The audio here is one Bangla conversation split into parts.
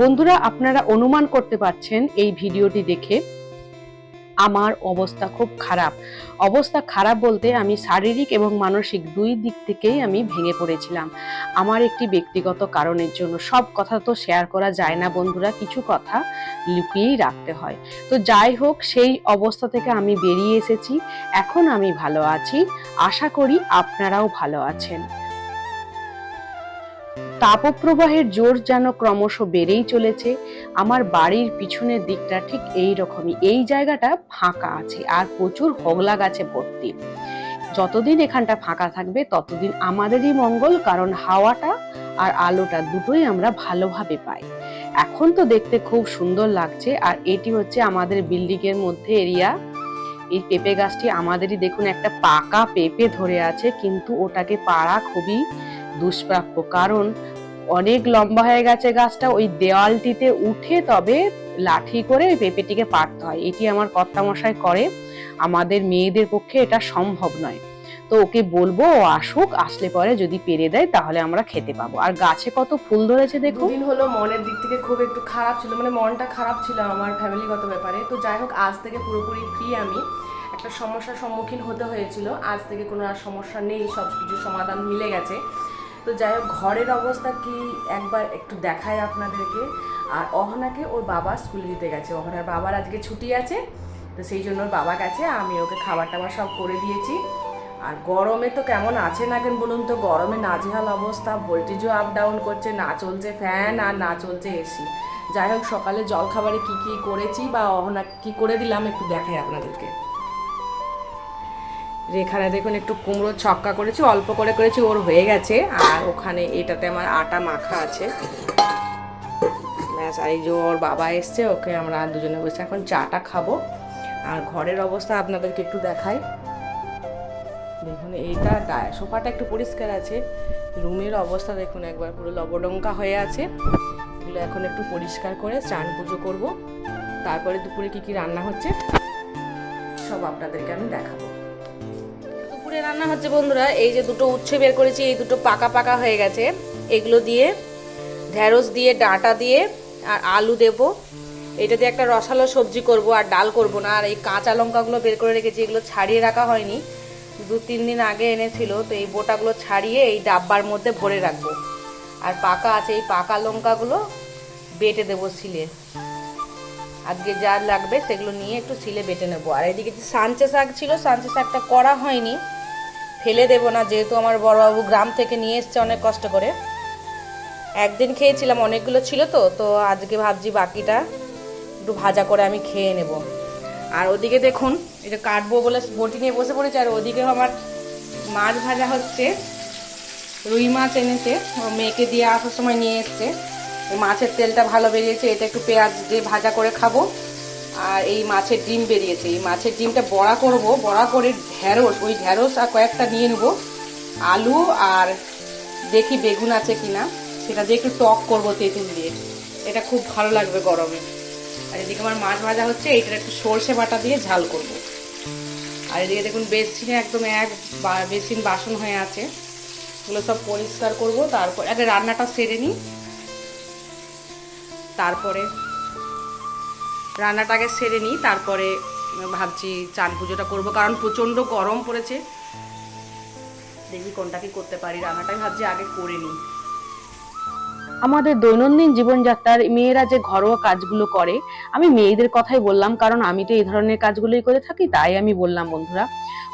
বন্ধুরা, আপনারা অনুমান করতে পারছেন এই ভিডিওটি দেখে আমার অবস্থা খুব খারাপ। অবস্থা খারাপ বলতে আমি শারীরিক এবং মানসিক দুই দিক থেকেই আমি ভেঙে পড়েছিলাম। আমার একটি ব্যক্তিগত কারণের জন্য। সব কথা তো শেয়ার করা যায় না বন্ধুরা, কিছু কথা লুকিয়েই রাখতে হয়। তো যাই হোক, সেই অবস্থা থেকে আমি বেরিয়ে এসেছি। এখন আমি ভালো আছি। আশা করি আপনারাও ভালো আছেন। তাপপ্রবাহের জোর যেন ক্রমশ বেড়েই চলেছে, আমার বাড়ির পিছনের দিকটা ঠিক এই রকমই। এই জায়গাটা ফাঁকা আছে আর প্রচুর হোগলা গাছে ভর্তি। যতদিন এখানটা ফাঁকা থাকবে, ততদিন আমাদেরই মঙ্গল, কারণ হাওয়াটা আর আলোটা দুটোই আমরা ভালোভাবে পাই। এখন তো দেখতে খুব সুন্দর লাগছে, আর এটি হচ্ছে আমাদের বিল্ডিং এর মধ্যে এরিয়া। এই পেঁপে গাছটি আমাদেরই দেখুন একটা পাকা পেঁপে ধরে আছে, কিন্তু ওটাকে পাড়া খুবই দুষ্প্রাপ্য। কারণ অনেক লম্বা হয়ে গেছে গাছটা, ওই দেওয়ালটিতে উঠে তবে লাঠি করে ওই পেঁপেটিকে পারতে হয়। এটি আমার কর্তামশাই করে। আমাদের মেয়েদের পক্ষে এটা সম্ভব নয়। তো ওকে বলব, ও আসুক, আসলে পরে যদি পেরে দেয় তাহলে আমরা খেতে পাবো। আর গাছে কত ফুল ধরেছে দেখুন দুদিন হলো মনের দিক থেকে খুব একটু খারাপ ছিল মানে মনটা খারাপ ছিল আমার ফ্যামিলিগত ব্যাপারে। তো যাই হোক, আজ থেকে পুরোপুরি ফ্রি আমি। একটা সমস্যার সম্মুখীন হতে হয়েছিল। আজ থেকে কোনো আর সমস্যা নেই সব কিছু সমাধান মিলে গেছে। তো যাই হোক, ঘরের অবস্থা কি? একবার একটু দেখায় আপনাদেরকে। আর অহনাকে ওর বাবা স্কুলে দিতে গেছে। অহনার বাবার আজকে ছুটি আছে, তো সেই জন্য ওর বাবা গেছে। আমি ওকে খাবার টাবার সব করে দিয়েছি। আর গরমে তো কেমন আছে না কেন বলুন তো? গরমে নাজেহাল অবস্থা ভোল্টেজও আপ ডাউন করছে, না চলছে ফ্যান আর না চলছে এসি যাই হোক, সকালে জলখাবারে কী কী করেছি বা অহনা কী করে দিলাম একটু দেখাই আপনাদেরকে। রেখানে দেখুন একটু কুমড়ো ছক্কা করেছি, অল্প করে করেছি, ওর হয়ে গেছে। আর ওখানে এটাতে আমার আটা মাখা আছে। ব্যাস, আর এই যে ওর বাবা এসছে, ওকে আমরা দুজনে বসে এখন চাটা খাব। আর ঘরের অবস্থা আপনাদেরকে একটু দেখাই। দেখুন, এইটা সোফাটা একটু পরিষ্কার আছে। রুমের অবস্থা দেখুন, একবার পুরো লবডঙ্কা হয়ে আছে। এগুলো এখন একটু পরিষ্কার করে স্নান পুজো করব। তারপরে দুপুরে কি কি রান্না হচ্ছে, সব আপনাদেরকে আমি দেখাবো। দুপুরে রান্না হচ্ছে বন্ধুরা, এই যে দুটো উচ্ছে বের করেছি, এই দুটো পাকা পাকা হয়ে গেছে। এগুলো দিয়ে ঢ্যাঁড়স দিয়ে, ডাঁটা দিয়ে আর আলু দেব। এটা দিয়ে একটা রসালো সবজি করব আর ডাল করব না। আর এই কাঁচা লঙ্কাগুলো বের করে রেখেছি, এগুলো ছাড়িয়ে রাখা হয়নি। দু, তিন দিন আগে এনেছিল, তো এই বোটাগুলো ছাড়িয়ে এই ডাব্বার মধ্যে ভরে রাখব। আর পাকা আছে, এই পাকা লঙ্কাগুলো বেটে দেবো শিলে। আজকে যা লাগবে সেগুলো নিয়ে একটু শিলে বেটে নেব। আর এদিকে যে সাঞ্চে শাক ছিল সাঞ্চে শাকটা করা হয়নি। ফেলে দেবো না, যেহেতু আমার বড়বাবু গ্রাম থেকে নিয়ে এসছে অনেক কষ্ট করে। একদিন খেয়েছিলাম, অনেকগুলো ছিল তো তো আজকে ভাবছি বাকিটা একটু ভাজা করে আমি খেয়ে নেব। আর ওদিকে দেখুন এটা কাটবো বলে বটি নিয়ে বসে পড়েছে, আর ওদিকে আমার মাছ ভাজা হচ্ছে। রুই মাছ এনেছে মেয়েকে দিয়ে আসার সময় নিয়ে এসছে। মাছের তেলটা ভালো বেরিয়েছে, এটা একটু পেঁয়াজ দিয়ে ভাজা করে খাব। আর এই মাছের ডিম বেরিয়েছে, এই মাছের ডিমটা বড়া করব, বড়া করে ঢ্যাঁড়স ওই ঢ্যাঁড়স আর কয়েকটা নিয়ে নেব। আলু আর দেখি বেগুন আছে কিনা। সেটা দিয়ে একটু টক করব তেঁতুল দিয়ে। এটা খুব ভালো লাগবে গরমে। আর এদিকে আমার মাছ ভাজা হচ্ছে, এইটার একটু সর্ষে বাটা দিয়ে ঝাল করব। আর এদিকে দেখুন বেসিনে একদম এক বেসিন বাসন হয়ে আছে। এগুলো সব পরিষ্কার করব, তারপর আগে রান্নাটা সেরে নিই। তারপরে রান্নাটাকে সেরে নিই, তারপরে ভাবছি চান পুজোটা করব, কারণ প্রচণ্ড গরম পড়েছে। দেখি কোনটা কি করতে পারি, রান্নাটাই ভাবছি আগে করে নিই। আমাদের দৈনন্দিন জীবনযাত্রার মেয়েরা যে ঘরোয়া কাজগুলো করে, আমি মেয়েদের কথাই বললাম, কারণ আমি তো এই ধরনের কাজগুলোই করে থাকি, তাই আমি বললাম বন্ধুরা।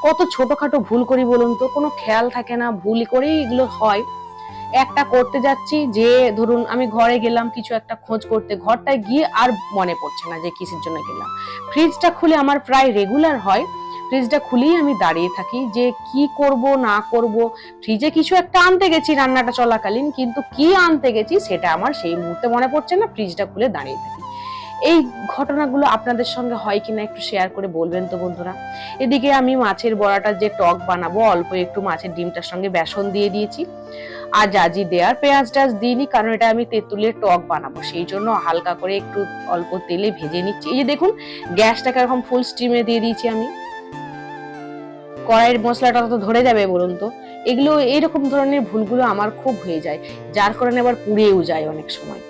কত ছোটখাটো ভুল করি বলুন তো, কোনো খেয়াল থাকে না ভুল করেই এগুলো হয়। একটা করতে যাচ্ছি, যে ধরুন আমি ঘরে গেলাম, কিছু একটা খোঁজ করতে, ঘরটায় গিয়ে আর মনে পড়ছে না যে কিসের জন্য গেলাম। ফ্রিজটা খুলে আমার প্রায় রেগুলার হয়। ফ্রিজটা খুলেই আমি দাঁড়িয়ে থাকি যে কি করব, না করব। ফ্রিজে কিছু একটা আনতে গেছি রান্নাটা চলাকালীন, কিন্তু কি আনতে গেছি সেটা আমার সেই মুহূর্তে মনে পড়ছে না ফ্রিজটা খুলে দাঁড়িয়ে থাকি। এই ঘটনাগুলো আপনাদের সঙ্গে হয় কিনা একটু শেয়ার করে বলবেন তো বন্ধুরা। এদিকে আমি মাছের বড়াটা যে টক বানাবো, অল্প একটু মাছের ডিমটার সঙ্গে বেসন দিয়ে দিয়েছি। আর জাজি দেওয়ার পেঁয়াজ টাজ দিইনি, কারণ এটা আমি তেঁতুলের টক বানাবো। সেই জন্য হালকা করে একটু অল্প তেলে ভেজে নিচ্ছি। এই যে দেখুন, গ্যাসটাকে এরকম ফুল স্টিমে দিয়ে দিয়েছি আমি। কড়াইয়ের মশলাটা তো ধরে যাবে বলুন তো। এগুলো এইরকম ধরনের ভুলগুলো আমার খুব হয়ে যায়, যার কারণে আবার পুড়েও যায় অনেক সময়।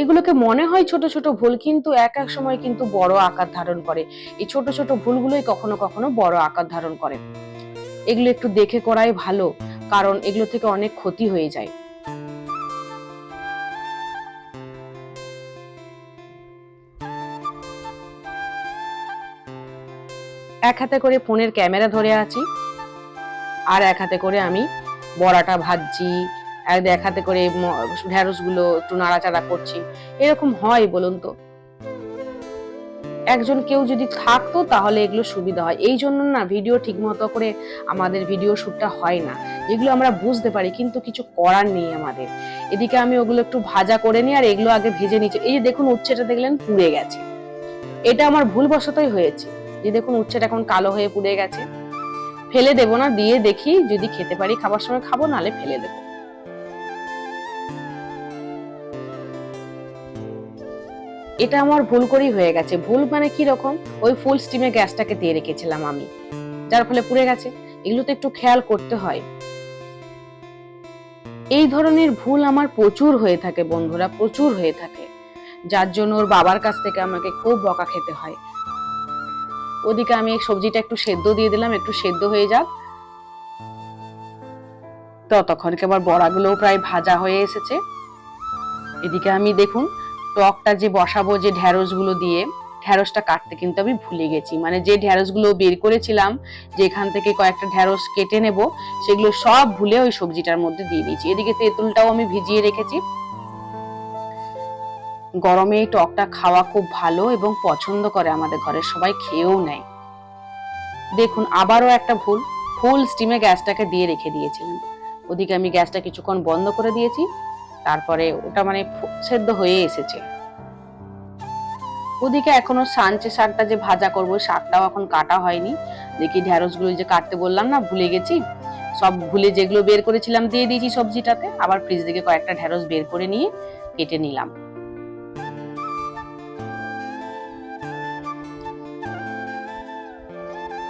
এগুলোকে মনে হয় ছোট ছোট ভুল, কিন্তু এক এক সময় কিন্তু বড় আকার ধারণ করে। এই ছোট ছোট ভুলগুলোই কখনো কখনো বড় আকার ধারণ করে। এগুলো একটু দেখে করাই ভালো। কারণ এগুলো থেকে অনেক ক্ষতি হয়ে যায়। এক হাতে করে ফোনের ক্যামেরা ধরে আছি আর এক হাতে করে আমি বড়াটা ভাজছি এক হাতে করে ঢ্যাঁড়সগুলো একটু নাড়াচাড়া করছি। এরকম হয় বলুন তো? একজন কেউ যদি থাকতো তাহলে এগুলো সুবিধা হয়। এই জন্য না ভিডিও ঠিক মতো করে আমাদের ভিডিও শুটটা হয় না। এগুলো আমরা বুঝতে পারি, কিন্তু কিছু করার নেই আমাদের। এদিকে আমি ওগুলো একটু ভাজা করে নিই আর এগুলো আগে ভেজে নিচ্ছি। এই যে দেখুন উচ্ছেটা দেখলেন পুড়ে গেছে। এটা আমার ভুলবশতই হয়েছে। যে দেখুন উচ্ছেটা এখন কালো হয়ে পুড়ে গেছে। ফেলে দেবো না, দিয়ে দেখি যদি খেতে পারি, খাবার সময় খাব নালে ফেলে দেবো। এটা আমার ভুল করেই হয়ে গেছে। ভুল মানে কি রকম? ওই ফুল স্টিমে গ্যাসটাকে দিয়ে রেখেছিলাম আমি। যার ফলে পুড়ে গেছে। এগুলো তো একটু খেয়াল করতে হয়। এই ধরনের ভুল আমার প্রচুর হয়ে থাকে বন্ধুরা, প্রচুর হয়ে থাকে। যার জন্য ওর বাবার কাছ থেকে আমাকে খুব বকা খেতে হয়। ওদিকে আমি সবজিটা একটু সেদ্ধ দিয়ে দিলাম, একটু সেদ্ধ হয়ে যাক। ততক্ষণকে আবার বড়াগুলোও প্রায় ভাজা হয়ে এসেছে। এদিকে আমি দেখুন টকটা যে বসাবো, যে ঢ্যাঁড়সগুলো দিয়ে ঢ্যাঁড়সটা কাটতে কিন্তু আমি ভুলে গেছি। মানে যে ঢ্যাঁড়সগুলো বের করেছিলাম যে এখান থেকে কয়েকটা ঢ্যাঁড়স কেটে নেব, সেগুলো সব ভুলে ওই সবজিটার মধ্যে দিয়ে দিয়েছি। এদিকে তেঁতুলটাও আমি ভিজিয়ে রেখেছি। গরমে টকটা খাওয়া খুব ভালো এবং পছন্দ করে আমাদের ঘরের সবাই, খেয়েও নেয়। দেখুন, আবারও একটা ভুল ফুল স্টিমে গ্যাসটাকে দিয়ে রেখে দিয়েছিলাম। ওদিকে আমি গ্যাসটা কিছুক্ষণ বন্ধ করে দিয়েছি। তারপরে ওটা মানে সেদ্ধ হয়ে এসেছে। ওদিকে এখনও সাঞ্চে শাকটা যে ভাজা করব শাকটাও এখন কাটা হয়নি। দেখি ঢ্যাঁড়সগুলো যে কাটতে বললাম না, ভুলে গেছি। সব ভুলে যেগুলো বের করেছিলাম, দিয়ে দিয়েছি সবজিটাতে। আবার ফ্রিজ থেকে কয়েকটা ঢ্যাঁড়স বের করে নিয়ে কেটে নিলাম।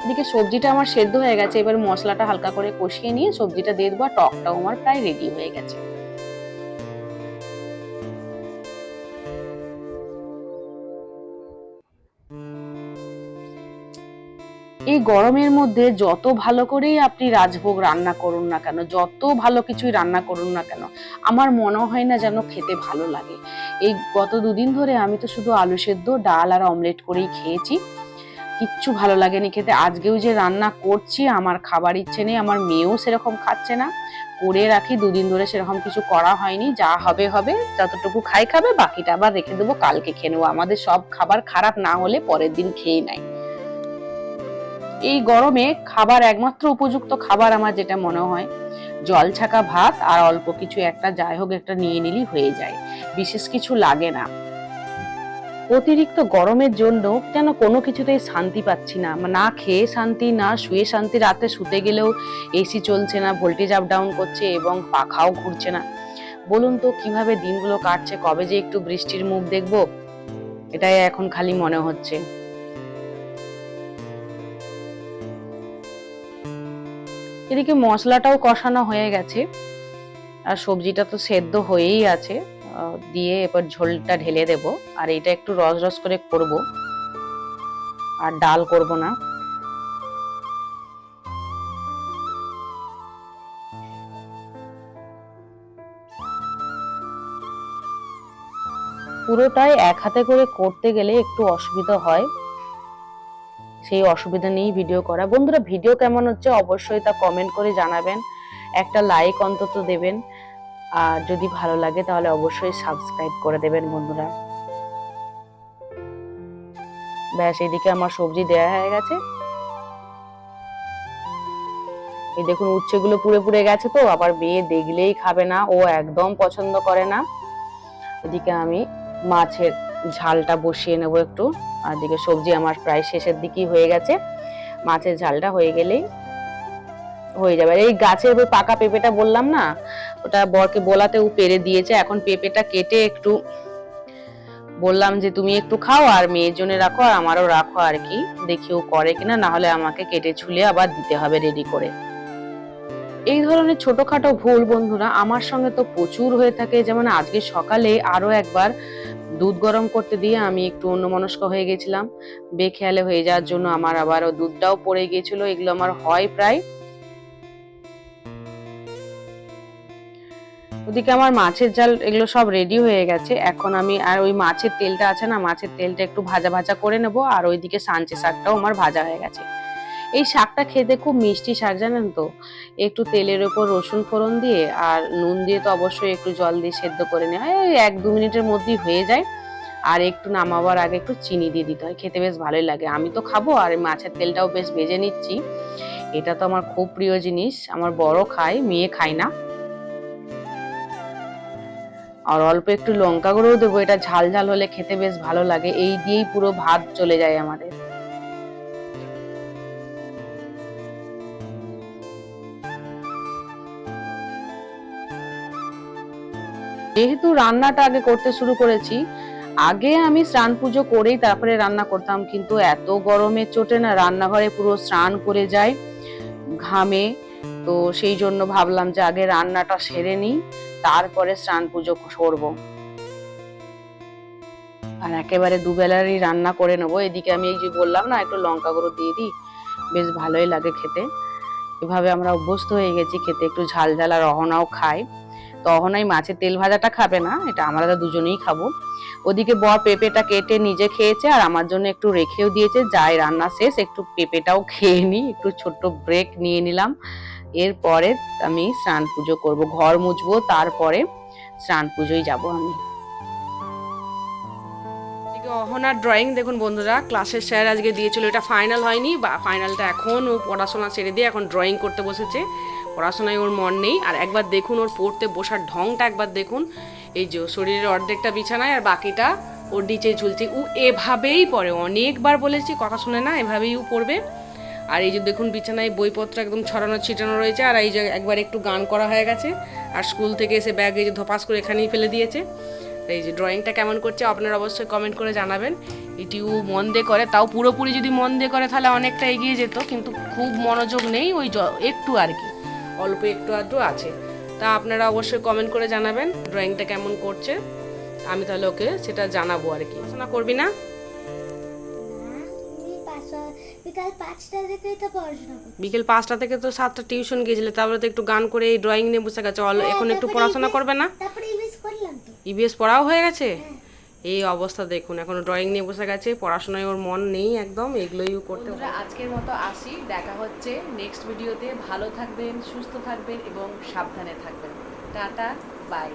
এদিকে সবজিটা আমার সেদ্ধ হয়ে গেছে, এবার মশলাটা হালকা করে কষিয়ে নিয়ে সবজিটা দিয়ে দেবো টকটাও আমার প্রায় রেডি হয়ে গেছে। এই গরমের মধ্যে যত ভালো করেই আপনি রাজভোগ রান্না করুন না কেন, যত ভালো কিছুই রান্না করুন না কেন, আমার মনে হয় না যেন খেতে ভালো লাগে। এই গত দুদিন ধরে আমি তো শুধু আলু সেদ্ধ, ডাল আর অমলেট করেই খেয়েছি। কিচ্ছু ভালো লাগেনি খেতে। আজকেও যে রান্না করছি, আমার খাবার ইচ্ছে নেই, আমার মেয়েও সেরকম খাচ্ছে না। করে রাখি, দুদিন ধরে সেরকম কিছু করা হয়নি। যা হবে হবে, যতটুকু খাই খাবে, বাকিটা আবার রেখে দেবো। কালকে খেয়ে নেব। আমাদের সব খাবার খারাপ না হলে পরের দিন খেয়ে নেয়। এই গরমে খাবার একমাত্র উপযুক্ত খাবার আমার যেটা মনে হয়, জল ছাকা ভাত আর অল্প কিছু একটা যাই হোক একটা নিয়ে নিলেই হয়ে যায়। বিশেষ কিছু লাগে না। অতিরিক্ত গরমের জন্য যেন কোনো কিছুতেই শান্তি পাচ্ছি না। না খেয়ে শান্তি, না শুয়ে শান্তি, রাতে শুতে গেলেও এসি চলছে না ভোল্টেজ আপ ডাউন করছে এবং পাখাও ঘুরছে না। বলুন তো কীভাবে দিনগুলো কাটছে, কবে যে একটু বৃষ্টির মুখ দেখব? এটাই এখন খালি মনে হচ্ছে। এদিকে মশলাটাও কষানো হয়ে গেছে। আর সবজিটা তো সেদ্ধ হয়েই আছে। দিয়ে এবার ঝোলটা ঢেলে দেব। আর এটা একটু রস রস করে করব। আর ডাল করব না। পুরোটাই এক হাতে করে করতে গেলে একটু অসুবিধা হয়। সেই অসুবিধা নিয়েই ভিডিও করা। বন্ধুরা ভিডিও কেমন হচ্ছে অবশ্যই তা কমেন্ট করে জানাবেন। একটা লাইক অন্তত দেবেন। আর যদি ভালো লাগে তাহলে অবশ্যই সাবস্ক্রাইব করে দেবেন বন্ধুরা। ব্যাস, এদিকে আমার সবজি দেয়া হয়ে গেছে। এই দেখুন, উচ্ছেগুলো পুড়ে পুড়ে গেছে তো, আবার মেয়ে দেখলেই খাবে না, ও একদম পছন্দ করে না। এদিকে আমি মাছের ঝালটা বসিয়ে নেব একটু। আর এদিকে সবজি আমার প্রায় শেষের দিকেই হয়ে গেছে। মাছের ঝালটা হয়ে গেলেই হয়ে যাবে। এই গাছের ওই পাকা পেঁপেটা বললাম না, ওটা বরকে বলাতে ও পেরে দিয়েছে। এখন পেঁপেটা কেটে একটু বললাম যে, তুমি একটু খাও আর মেয়ের জন্য রাখো আর আমারও রাখো আর কি। দেখি ও করে কিনা না হলে আমাকে কেটে ছুলে আবার দিতে হবে রেডি করে। এই ধরনের ছোটখাটো ভুল বন্ধুরা আমার সঙ্গে তো প্রচুর হয়ে থাকে। যেমন আজকে সকালে আরও একবার দুধ গরম করতে দিয়ে আমি একটু অন্যমনস্ক হয়ে গেছিলাম। বেখেয়ালে হয়ে যাওয়ার জন্য আমার আবার ও দুধটাও পড়ে গিয়েছিল, এগুলো আমার হয় প্রায়। ওদিকে আমার মাছের জাল এগুলো সব রেডি হয়ে গেছে। এখন আমি আর ওই মাছের তেলটা আছে না, মাছের তেলটা একটু ভাজা ভাজা করে নেব, আর ওইদিকে সাঞ্চে শাকটাও আমার ভাজা হয়ে গেছে। এই শাকটা খেতে খুব মিষ্টি শাক, জানেন তো? একটু তেলের ওপর রসুন ফোড়ন দিয়ে আর নুন দিয়ে তো অবশ্যই একটু জল দিয়ে সেদ্ধ করে নেওয়া হয়। ওই এক দু মিনিটের মধ্যেই হয়ে যায়। আর একটু নামাবার আগে একটু চিনি দিয়ে দিতে হয়, খেতে বেশ ভালোই লাগে। আমি তো খাব আর মাছের তেলটাও বেশ ভেজে নিচ্ছি। এটা তো আমার খুব প্রিয় জিনিস, আমার বড় খায়, মেয়ে খায় না। আর অল্প একটু লঙ্কা গুঁড়োও দেবো, এটা ঝাল ঝাল হলে খেতে বেশ ভালো লাগে। এই দিয়েই পুরো ভাত চলে যায় আমাদের। যেহেতু রান্নাটা আগে করতে শুরু করেছি, আগে আমি স্নান পুজো করেই তারপরে রান্না করতাম, কিন্তু এত গরমে চোটে না, রান্নাঘরে পুরো স্নান করে যায় ঘামে, তো সেই জন্য ভাবলাম যে আগে রান্নাটা সেরে নিই, তারপরে স্নান পুজো করব। আর একেবারে দুবেলারই রান্না করে নেব। এদিকে আমি এই যে বললাম না, একটু লঙ্কা গুঁড়ো দিয়ে দিই, বেশ ভালোই লাগে খেতে। এভাবে আমরা অভ্যস্ত হয়ে গেছি, খেতে একটু ঝাল ঝাল আর অহনাও খাই। তো অহনাই মাছের তেল ভাজাটা খাবে না, এটা আমরা তো দুজনেই খাব। ওদিকে বর পেঁপেটা কেটে নিজে খেয়েছে আর আমার জন্য একটু রেখেও দিয়েছে, যাই রান্না শেষ, একটু পেঁপেটাও খেয়ে নিই একটু ছোট্ট ব্রেক নিয়ে নিলাম। এরপরে আমি স্নান পুজো করব, ঘর মুছবো, তারপরে স্নান পুজোয় যাব আমি। অহনার ড্রয়িং দেখুন বন্ধুরা ক্লাসের স্যার আজকে দিয়েছিল, এটা ফাইনাল হয়নি, বা ফাইনালটা এখন ও পড়াশোনা ছেড়ে দিয়ে এখন ড্রয়িং করতে বসেছে। পড়াশোনায় ওর মন নেই, আর একবার দেখুন ওর পড়তে বসার ঢংটা, একবার দেখুন। এই যে শরীরের অর্ধেকটা বিছানায় আর বাকিটা ওর নিচে ঝুলছে। ও এভাবেই পড়ে, অনেকবার বলেছি, কথা শুনে না, এভাবেই ও পড়বে। আর এই যে দেখুন, বিছানায় বইপত্র একদম ছড়ানো, ছিটানো রয়েছে, আর এই যে একবার একটু গান করা হয়ে গেছে, আর স্কুল থেকে এসে ব্যাগ এই যে ধপাস করে এখানেই ফেলে দিয়েছে। এই যে ড্রয়িংটা কেমন করছে, আপনারা অবশ্যই কমেন্ট করে জানাবেন। এটিও মন দিয়ে করে, তাও পুরোপুরি যদি মন দিয়ে করে, তাহলে অনেকটা এগিয়ে যেত, কিন্তু খুব মনোযোগ নেই ওই একটু আর কি। অল্প একটু আধটু আছে। তা আপনারা অবশ্যই কমেন্ট করে জানাবেন ড্রয়িংটা কেমন করছে। আমি তাহলে ওকে সেটা জানাব আর কি। পড়াশোনা করবি না? বিকাল পাঁচটা থেকে তো সাতটা টিউশন গিয়েছিলে তারপরে তো একটু গান করে এই ড্রয়িং নিয়ে বসে গেছে। অল- এখন একটু পড়াশোনা করবে না? তারপরে ইংলিশ করলাম ইবিএস পড়াও হয়ে গেছে? এই অবস্থা দেখুন এখন ড্রয়িং নিয়ে বসে গেছে পড়াশোনায় ওর মন নেই একদম এগুলোই করতে হবে আজকের মতো আসি দেখা হচ্ছে নেক্সট ভিডিওতে ভালো থাকবেন সুস্থ থাকবেন এবং সাবধানে থাকবেন। Tata bye